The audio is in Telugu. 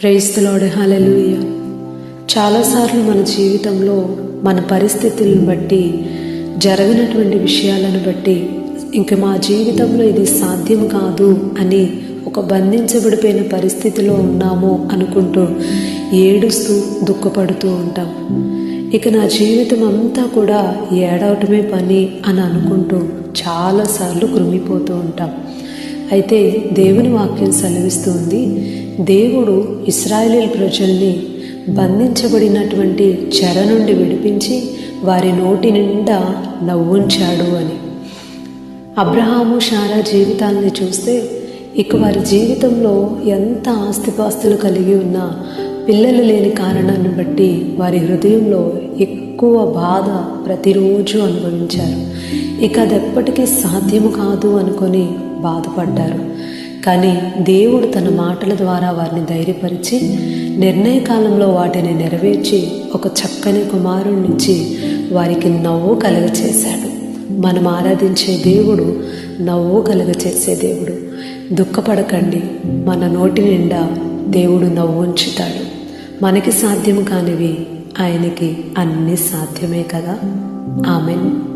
ప్రైస్తలోడు హలలుయ చాలాసార్లు మన జీవితంలో మన పరిస్థితులను బట్టి జరిగినటువంటి విషయాలను బట్టి ఇంక మా జీవితంలో ఇది సాధ్యం కాదు అని ఒక బంధించబడిపోయిన పరిస్థితిలో ఉన్నాము అనుకుంటూ ఏడుస్తూ దుఃఖపడుతూ ఉంటాం. ఇక నా జీవితం అంతా కూడా ఏడవటమే పని అని అనుకుంటూ చాలాసార్లు కృంగిపోతూ ఉంటాం. అయితే దేవుని వాక్యం సెలవిస్తుంది దేవుడు ఇస్రాయేల్ ప్రజల్ని బంధించబడినటువంటి చెర నుండి విడిపించి వారి నోటి నిండా నవ్వుంచాడు అని. అబ్రహాము షారా జీవితాన్ని చూస్తే ఇక వారి జీవితంలో ఎంత ఆస్తిపాస్తులు కలిగి ఉన్నా పిల్లలు లేని కారణాన్ని బట్టి వారి హృదయంలో ఎక్కువ బాధ ప్రతిరోజు అనుభవించారు. ఇక అది ఎప్పటికీ సాధ్యము కాదు అనుకొని బాధపడ్డారు. కానీ దేవుడు తన మాటల ద్వారా వారిని ధైర్యపరిచి నిర్ణయ కాలంలో వాటిని నెరవేర్చి ఒక చక్కని కుమారుణ్ణిచ్చి వారికి నవ్వు కలగచేశాడు. మనం ఆరాధించే దేవుడు నవ్వు కలుగచేసే దేవుడు. దుఃఖపడకండి మన నోటి నిండా దేవుడు నవ్వు ఉంచుతాడు. మనకి సాధ్యం కానివి ఆయనకి అన్నీ సాధ్యమే కదా. ఆమెన్.